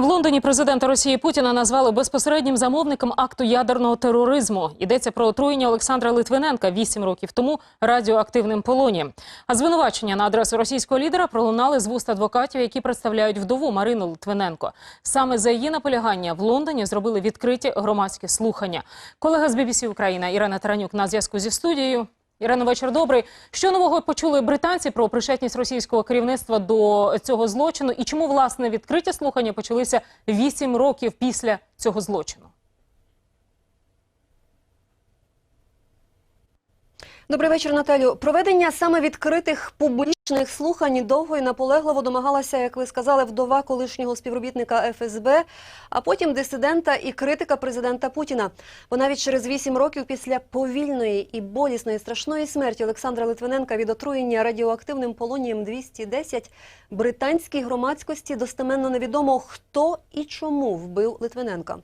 В Лондоні президента Росії Путіна назвали безпосереднім замовником акту ядерного тероризму. Йдеться про отруєння Олександра Литвиненка вісім років тому радіоактивним полонієм. А звинувачення на адресу російського лідера пролунали з вуст адвокатів, які представляють вдову Марину Литвиненко. Саме за її наполягання в Лондоні зробили відкриті громадські слухання. Колега з BBC Україна Ірина Таранюк на зв'язку зі студією. Ірина, вечір добрий. Що нового почули британці про причетність російського керівництва до цього злочину? І чому власне відкриті слухання почалися вісім років після цього злочину? Добрий вечір, Наталю. Проведення саме відкритих публічних слухань довго і наполегливо домагалася, як ви сказали, вдова колишнього співробітника ФСБ, а потім дисидента і критика президента Путіна. Бо навіть через вісім років після повільної і болісної страшної смерті Олександра Литвиненка від отруєння радіоактивним полонієм 210 британській громадськості достеменно невідомо, хто і чому вбив Литвиненка.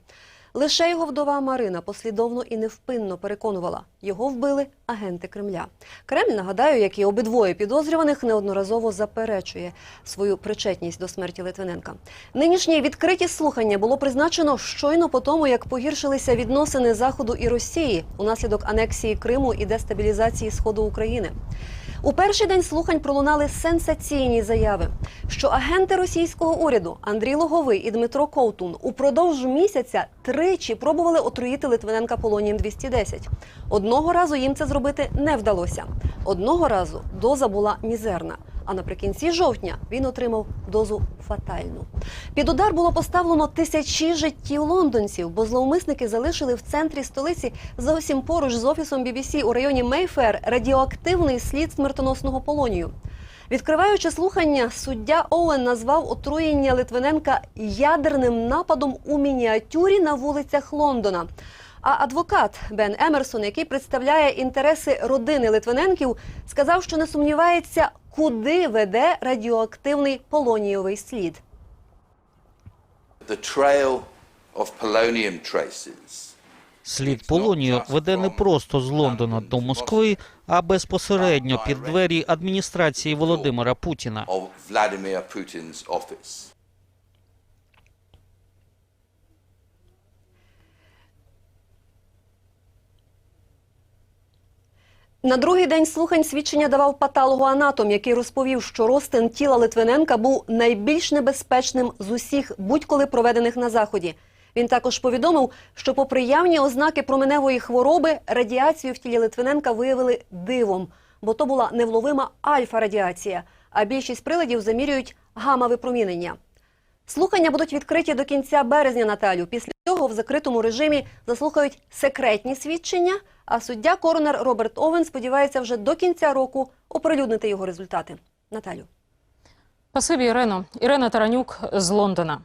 Лише його вдова Марина послідовно і невпинно переконувала, його вбили агенти Кремля. Кремль, нагадаю, як і обидвоє підозрюваних, неодноразово заперечує свою причетність до смерті Литвиненка. Нинішні відкриті слухання було призначено щойно по тому, як погіршилися відносини Заходу і Росії унаслідок анексії Криму і дестабілізації Сходу України. У перший день слухань пролунали сенсаційні заяви, що агенти російського уряду Андрій Логовий і Дмитро Ковтун упродовж місяця тричі пробували отруїти Литвиненка полонієм 210. Одного разу їм це зробити не вдалося. Одного разу доза була мізерна. А наприкінці жовтня він отримав дозу фатальну. Під удар було поставлено тисячі життів лондонців, бо зловмисники залишили в центрі столиці зовсім поруч з офісом BBC у районі Мейфер радіоактивний слід смертоносного полонію. Відкриваючи слухання, суддя Оуен назвав отруєння Литвиненка ядерним нападом у мініатюрі на вулицях Лондона. А адвокат Бен Емерсон, який представляє інтереси родини Литвиненків, сказав, що не сумнівається, куди веде радіоактивний полонієвий слід. The trail of polonium traces Слід полонію веде не просто з Лондона до Москви, а безпосередньо під двері адміністрації Володимира Путіна. На другий день слухань свідчення давав патологоанатом, який розповів, що розтин тіла Литвиненка був найбільш небезпечним з усіх будь-коли проведених на заході. Він також повідомив, що, попри явні ознаки променевої хвороби, радіацію в тілі Литвиненка виявили дивом, бо то була невловима альфа-радіація, а більшість приладів замірюють гамма-випромінення. Слухання будуть відкриті до кінця березня, Наталю. Після цього в закритому режимі заслухають секретні свідчення, а суддя коронер Роберт Овен сподівається вже до кінця року оприлюднити його результати. Наталю. Спасибі, Ірино. Ірина Таранюк з Лондона.